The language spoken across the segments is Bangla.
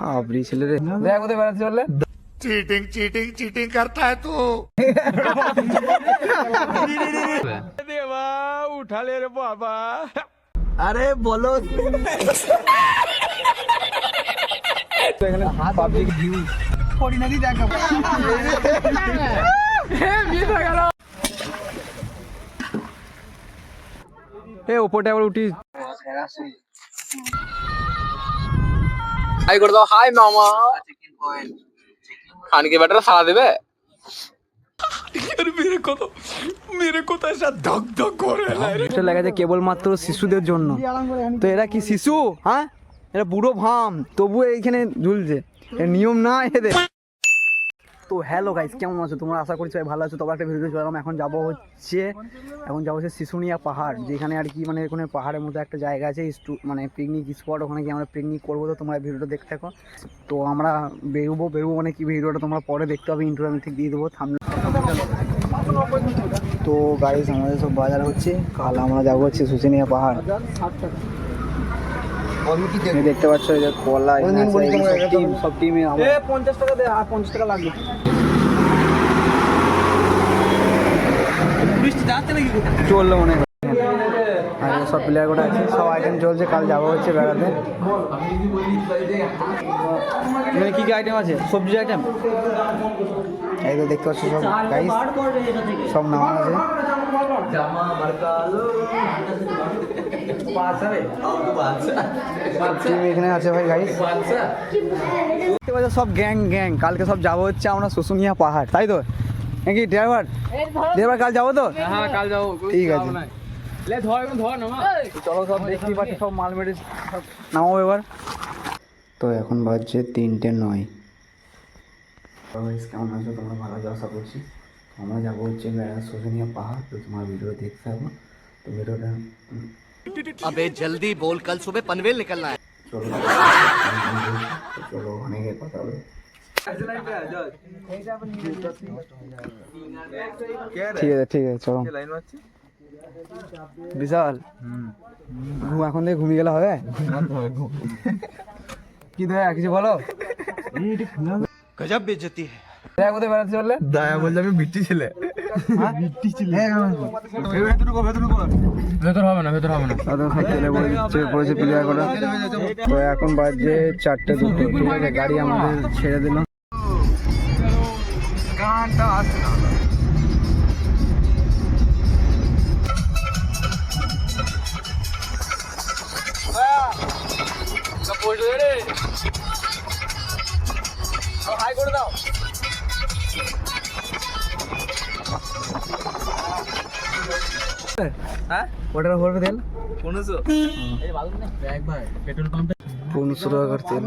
সাবরি ছেলে রে দেখ কোথায় বেড়াতে চললে। চিটিং চিটিং চিটিং করতা হ্যায় তু। দেবা উঠালে রে বাবা। আরে বলো। এখানে পাবলিক ভিউ। পরিণতি দেখা এ ওপরটা আবার উঠি হাই করে দাও। হাই মামা। খানকে ব্যাটারা সারা দেবে? এটা লেগেছে কেবলমাত্র শিশুদের জন্য। তো এরা কি শিশু হ্যাঁ? এরা বুড়ো ভাম তবু এইখানে ঝুলছে। এর নিয়ম না এদের। তো হ্যালো গাইস কেমন আছো? তোমরা আশা করি সবাই ভালো আছো। তোমার একটা ভিডিও চললাম এখন যাব হচ্ছে, এখন যাব হচ্ছে শিশুনিয়া পাহাড়, যেখানে আর কি মানে ওখানে পাহাড়ের মধ্যে একটা জায়গা আছে মানে পিকনিক স্পট ওখানে গিয়ে আমরা পিকনিক করব। তো তোমরা ভিডিওটা দেখতে থাকো। তো আমরা বেরোবো বেরোবো মানে কি ভিডিওটা তোমরা পরে দেখতে হবে ইন্টারভিউ আমি ঠিক দিয়ে দেবো থামলে তো গাইস আমাদের সব বাজার হচ্ছে। কাল আমরা যাব হচ্ছে শুশুনিয়া পাহাড়। দেখতে পাচ্ছ এই যে কলা সব টিম পঞ্চাশ টাকা দে আর পঞ্চাশ টাকা লাগবে। চলল মনে হয়। আর সব প্লেয়ার গোটা আছে। সব আইটেম চলছে কাল যাব হচ্ছে বেড়াতে। এখানে কী কী আইটেম আছে? সবজি আইটেম এই তো দেখতে পাচ্ছ সব গাইস সব নাম আছে। টিম এখানে আছে ভাই গাইস দেখতে পাচ্ছ সব গ্যাং গ্যাং কালকে সব যাব হচ্ছে আমরা শুশুনিয়া পাহাড় তাই তো? নাকি ড্রাইভার ড্রাইভার কাল যাব তো? হ্যাঁ কাল যাব ঠিক আছে। ধর এখন ধর না চলো সব দেখতেই পাচ্ছি সব মাল মেরে সব নামাবো এবার। তো এখন বাজছে তিনটে নয়। কেমন আছো তোমরা ভালো আছো আশা করছি আমরা যাবো হচ্ছে বেড়াতে শোষণীয় পাহাড় তো তোমার ভিডিও দেখতে থাকো তো ভিডিওটা উম, अबे जल्दी बोल कल सुबह पनवेल निकलना है চলো তো চলো ওখানে গিয়ে কথা হবে ঠিক আছে ঠিক আছে চলো বিশাল ঘুম এখন থেকে ঘুমিয়ে গেলে হবে কি দয়া কিছু বলো গজব বেজতি দয়া কোথায় বেড়াতে চললে দয়া বলছে আমি মিটি ছিলে মিটি ছিলে ভেতর কো ভেতর কো ভেতর হবে না ভেতর হবে না দাদা সাইকেলে বসে পড়েছে প্লেয়ার করা তো এখন বাজে 4টা দুটো গাড়ি আমাদের ছেড়ে দিল। গানটা আসছে না পড়ে রে করে দাও। হ্যাঁ? ওটার ভরবে তেল? পনেরোশো। পনেরোশো টাকা তেল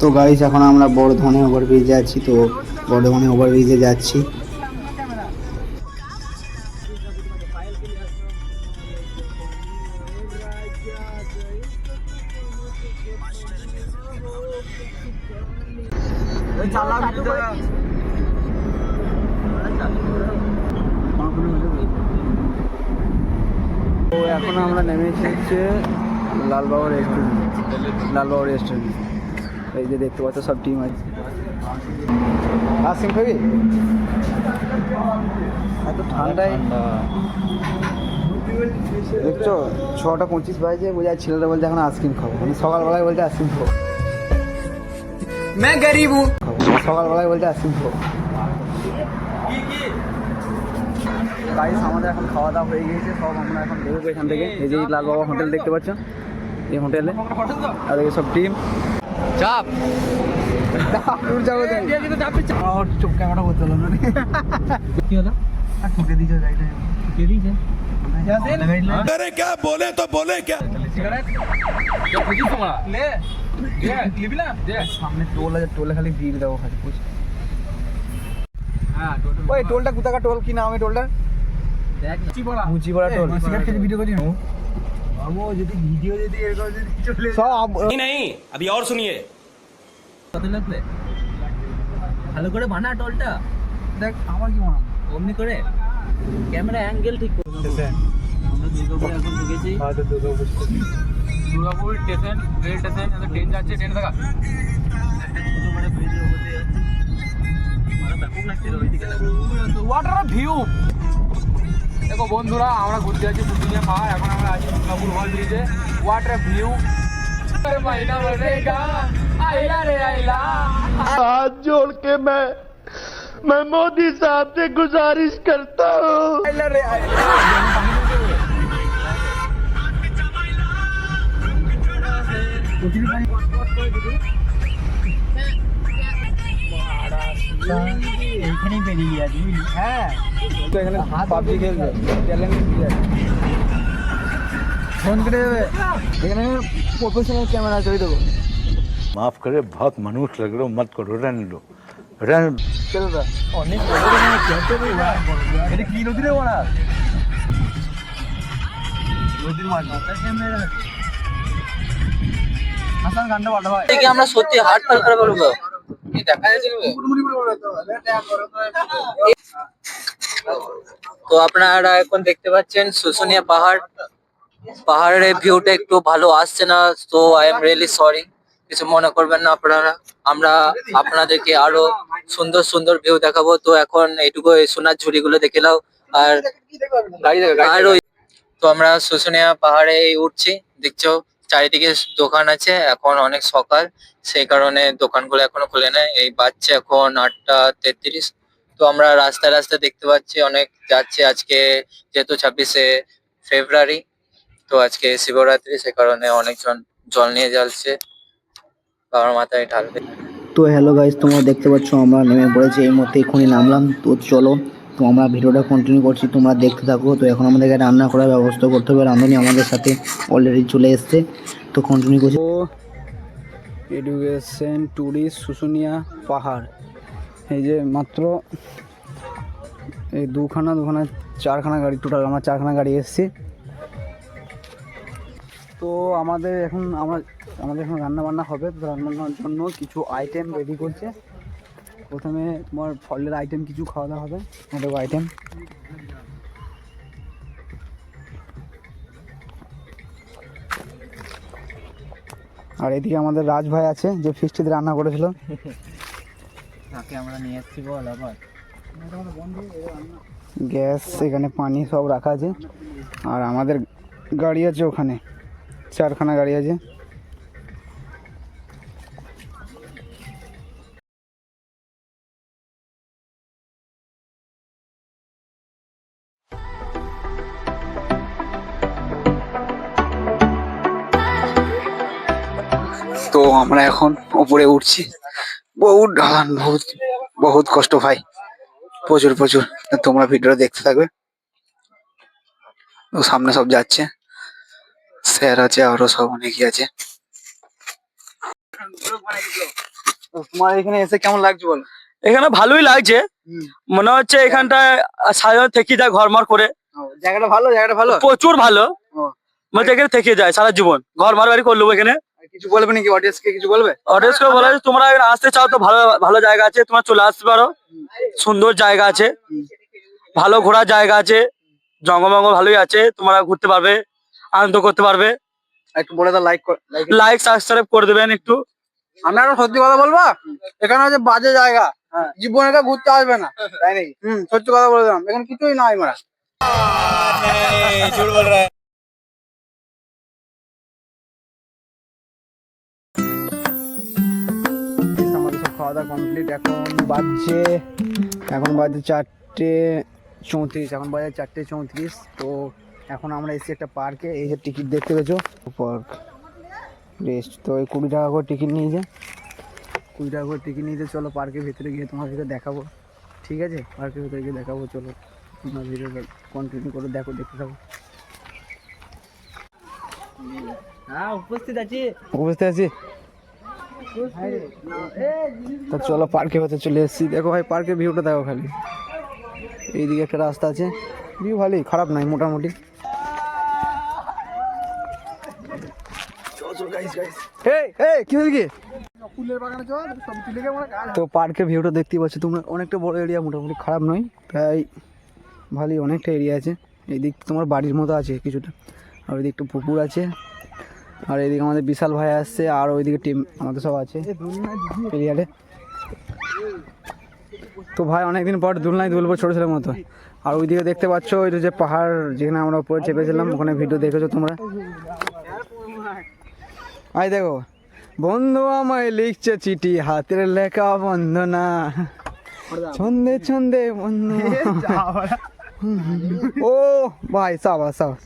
তো গাইস এখন আমরা বর্ধমানে ওভারব্রিজে আছি তো বর্ধমানে ওভারব্রিজে যাচ্ছি। এখন আমরা নেমেছি হচ্ছে লালবাবু রেস্টুরেন্ট লালবাবু রেস্টুরেন্ট এই যে দেখতে পাচ্ছ সব টিম আছে। আসিম খাবি এত ঠান্ডায়। দেখছ ছটা পঁচিশ বাজে বোঝা ছেলেরা বলছে এখন আইসক্রিম খাব। মানে সকালবেলায় বলছে আইসক্রিম খাব। সকালবেলায় বলছে আইসক্রিম খাব। গাইস আমাদের এখন খাওয়া দাওয়া হয়ে গিয়েছে সব আমরা এখন বেরোবো এখান থেকে এই যে লাল বাবা হোটেল দেখতে পাচ্ছ এই হোটেলে আর এই সব টিম চাপ ট্যুর যাবো আমার চোখ ক্যামেরা করতে হলো না কি হলো আর ঠুকে দিয়েছে গাড়িটা কে দিয়েছে अरे क्या बोले तो बोले क्या খুঁজি তোমরা লে লিবি না দে সামনে টোল আছে টোলে খালি ভিড় দেবো খালি বুঝ হ্যাঁ টোটো ওই টোলটা কোথাকার টোল কি নাম এই টোলটা দেখ কি বলা মুচিপাড়া ভিডিও করছি। ভিডিও ভালো করে বানা টোলটা দেখ ক্যামেরা অ্যাঙ্গেল ঠিক করে আমরা দুর্গাপুর এখন ঢুকেছি। হ্যাঁ তো ট্রেন যাচ্ছে ট্রেন দেখা ওয়াটার ভিউ দেখো বন্ধুরা আমরা ঘুরতে যাচ্ছি পুরুলিয়া পাহাড় এখন আমরা আছি দুর্গাপুর হল ব্রিজে ওয়াটার ভিউ মহিনা বলেগা আইলা রে আইলা हाथ जोड़ के मैं मैं मोदी साहब से गुजारिश करता हूँ এইখানেই বেরিয়ে যাচ্ছি হ্যাঁ তো এখানে পাবজি খেলবে চ্যালেঞ্জ দিয়ে ফোন করে দেবে এখানে প্রফেশনাল ক্যামেরা আছে ওই দেবো माफ करे बहुत मनुष्य लग रहे हो मत करो रहने दो रहने চলো দা অনেক এটা কি নদী রে ওরা নদীর মাছ হাসান গানটা পাঠা ভাই কি আমরা সত্যি হার্ট ফাল করে বলবো কি দেখা যাচ্ছে তো আপনারা এখন দেখতে পাচ্ছেন শুশুনিয়া পাহাড়। পাহাড়ের ভিউটা একটু ভালো আসছে না তো আই এম রিয়েলি সরি কিছু মনে করবেন না আপনারা। আমরা আপনাদেরকে আরও সুন্দর সুন্দর ভিউ দেখাবো। তো এখন এইটুকু এই সোনার ঝুড়িগুলো দেখে নাও। আর আর তো আমরা শুশুনিয়া পাহাড়ে উঠছি দেখছ? চারিদিকে দোকান আছে, এখন অনেক সকাল। সেই কারণে দোকানগুলো এখনও খুলে নেই। এই বাচ্চা এখন আটটা তেত্রিশ। তো আমরা রাস্তায় রাস্তায় দেখতে পাচ্ছি অনেক যাচ্ছে আজকে যেহেতু ছাব্বিশে ফেব্রুয়ারি। তো আজকে শিবরাত্রি সে কারণে অনেকজন জল নিয়ে যাচ্ছে। বাবার মাথায় ঢালবে তো হ্যালো গাইজ তোমরা দেখতে পাচ্ছ আমরা নেমে পড়েছি, এই মুহূর্তে এক্ষুনি নামলাম। তো চলো তো আমরা ভিডিওটা কন্টিনিউ করছি, তোমরা দেখতে থাকো। তো এখন আমাদেরকে রান্না করার ব্যবস্থা করতে হবে। রাঁধুনি আমাদের সাথে অলরেডি চলে এসছে। তো কন্টিনিউ করছি। এডুকেশন ট্যুরিস্ট শুশুনিয়া পাহাড়। এই যে মাত্র এই দুখানা দুখানা, চারখানা গাড়ি টোটাল আমরা চারখানা গাড়ি এসেছি। তো আমাদের এখন আমরা, আমাদের এখন রান্না বান্না হবে। তো রান্নার জন্য কিছু আইটেম রেডি করছে। প্রথমে তোমার ফলের আইটেম কিছু খাওয়া দাওয়া হবে আমাদের আইটেম আর এদিকে আমাদের রাজ ভাই আছে যে ফিস্টিতে রান্না করেছিল। তাকে আমরা নিয়ে এসেছি বল আবার। গ্যাস এখানে পানি সব রাখা আছে। আর আমাদের গাড়ি আছে ওখানে চারখানা গাড়ি আছে। তো আমরা এখন উপরে উঠছি। বহুত ঢালান বহুত বহুত কষ্ট ভাই। প্রচুর প্রচুর। তোমরা ভিডিও দেখতে থাকবে। ও সামনে সব যাচ্ছে। স্যার আছে আরও সব অনেকই আছে। তোমার এখানে এসে কেমন লাগছে বলো? এখানে ভালোই লাগছে। মনে হচ্ছে এখানটায় সারা থেকে যায় ঘরমার করে। জায়গাটা ভালো জায়গাটা ভালো? প্রচুর ভালো। মানে এখানে থেকে যায় সারা জীবন। ঘর মার বাড়ি করল এখানে। কিছু বলবে নাকি অডিয়েন্সকে কিছু বলবে? অডিয়েন্স করে বলা যায়, তোমরা এখানে আসতে চাও তো ভালো ভালো জায়গা আছে তোমরা চলে আসতে পারো। সুন্দর জায়গা আছে ভালো ঘোরার জায়গা আছে জঙ্গমঙ্গ ভালোই আছে তোমরা ঘুরতে পারবে আনন্দ করতে পারবে। একটু বলে দাও লাইক লাইক সাবস্ক্রাইব করে দেবেন একটু। আমি একটা সত্যি কথা বলব? এখানে হচ্ছে বাজে জায়গা। জীবনে কেউ ঘুরতে আসবে না। তাই নাকি? হুম সত্যি কথা বলে দিলাম। এখানে কিছুই নাই মারা খাওয়া দাওয়া কমপ্লিট এখন বাজছে এখন বাজছে চারটে চৌত্রিশ এখন বাজে চারটে চৌত্রিশ তো এখন আমরা এসেছি একটা পার্কে এই যে টিকিট দেখতে পেয়েছ? পার্ক রেস্ট তো ওই কুড়ি টাকা করে টিকিট নিয়ে নিয়েছে। কুড়ি টাকা করে টিকিট নিয়েছে চলো পার্কের ভিতরে গিয়ে তোমাদেরকে দেখাবো। ঠিক আছে? পার্কের ভিতরে গিয়ে দেখাবো চলো। তোমার ভিডিওটা কন্টিনিউ করে দেখো দেখতে থাকো। হ্যাঁ উপস্থিত আছি। বুঝতে আছি? তো চলো পার্কের ভেতরে চলে এসেছি। দেখো ভাই পার্কের ভিউটা দেখো খালি। এইদিকে একটা রাস্তা আছে। ভিউ ভালোই খারাপ নাই মোটামুটি? তো পার্কের ভিউটা দেখতে পাচ্ছ তোমরা অনেকটা বড় এরিয়া মোটামুটি খারাপ নয় প্রায় ভালোই অনেকটা এরিয়া আছে। এই দিক তোমার বাড়ির মতো আছে কিছুটা। আর ওইদিকে একটু পুকুর আছে। আর এইদিকে আমাদের বিশাল ভাই আসছে আর ওইদিকে টিম আমাদের সব আছে। তো ভাই অনেকদিন পর দুলনায় দুলবো ছোটো ছেলের মতো। আর ওইদিকে দেখতে পাচ্ছ ওই যে পাহাড় যেখানে আমরা উপরে চেপেছিলাম ওখানে ভিডিও দেখেছ তোমরা? আই দেখো বন্ধু আমায় লিখছে চিঠি হাতের লেখা বন্ধনা ছন্দে ছন্দে বন্ধু। ও ভাই সাবাস সাবাস।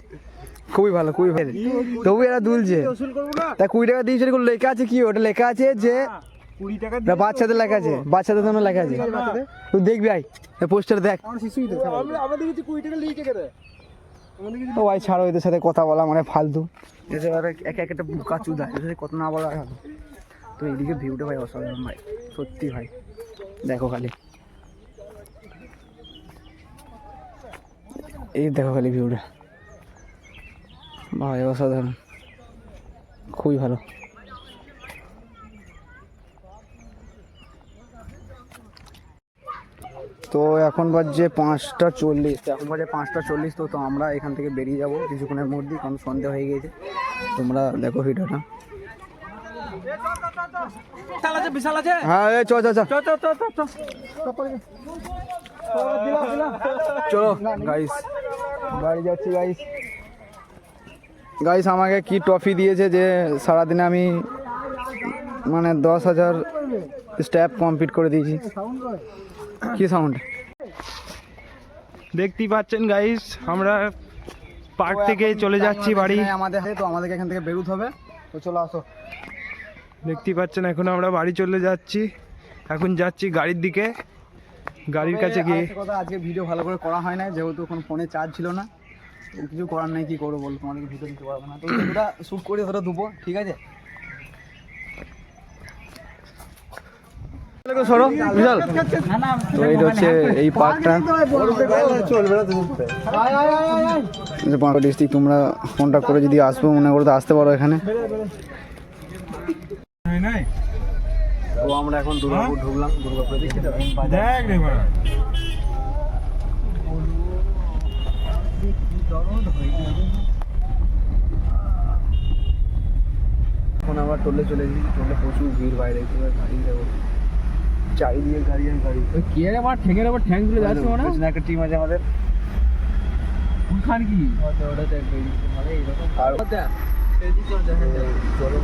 খুবই ভালো খুবই ভালো। তবু এরা দুলছে তা কুড়ি টাকা দিয়েছে এগুলো লেখা আছে কি? ওটা লেখা আছে যে বাচ্চাদের লেখা আছে। বাচ্চাদের জন্য লেখা আছে। তুই দেখবি আই পোস্টার দেখ। ও ভাই, ছাড়ো, এদের সাথে কথা বলা মানে ফালতু। এদের এক এক একটা বুকা চুদা। এদের সাথে না বলা তো এইদিকে ভিউটা ভাই অসাধারণ ভাই। সত্যি ভাই। দেখো খালি। এই দেখো খালি ভিউটা। ভাই অসাধারণ। খুবই ভালো। তো এখন বাজছে পাঁচটা চল্লিশ। এখন বাজে পাঁচটা চল্লিশ তো তো আমরা এখান থেকে বেরিয়ে যাব কিছুক্ষণের মধ্যেই কারণ সন্ধে হয়ে গিয়েছে। তোমরা দেখো ভিডিওটা। হ্যাঁ চ চ চ চলো। গাইস বাড়ি যাচ্ছি গাইস গাইস আমাকে কি ট্রফি দিয়েছে যে সারাদিনে আমি মানে দশ হাজার স্ট্যাপ কমপ্লিট করে দিয়েছি? কি সাউন্ড দেখতেই পাচ্ছেন গাইস আমরা পার্ক থেকে চলে যাচ্ছি বাড়ি। আমাদের তো আমাদেরকে এখান থেকে বেরোতে হবে। তো চলো আসো। দেখতেই পাচ্ছেন এখন আমরা বাড়ি চলে যাচ্ছি। এখন যাচ্ছি গাড়ির দিকে। গাড়ির কাছে গিয়ে। আজকে ভিডিও ভালো করে করা হয় না যেহেতু এখন ফোনে চার্জ ছিল না। কিছু করার নেই কি করব বলো? তোমাদেরকে ভিডিও দিতে পারব না। তো ভিডিওটা শ্যুট করে ধরো দেবো ঠিক আছে? সরো বিশাল। তো এইটা হচ্ছে এই পার্কটা। বাঁকুড়া ডিস্ট্রিক্ট তোমরা কন্ট্যাক্ট করে যদি আসব মনে করো তো আসতে পারো এখানে। তো আমরা এখন দুর্গাপুর ঢুকলাম দুর্গাপুরে দেখ রে বাড়া। এখন আবার টোলে চলে এসেছি টোলে প্রচুর ভিড় বাইরে গাড়ি যাব চারিদিকে গাড়ি আর গাড়ি। কি রে আমার ঠেঙের আবার ঠ্যাং তুলে যাচ্ছে মানে একটা টিম আছে আমাদের। খান কি? আর চলো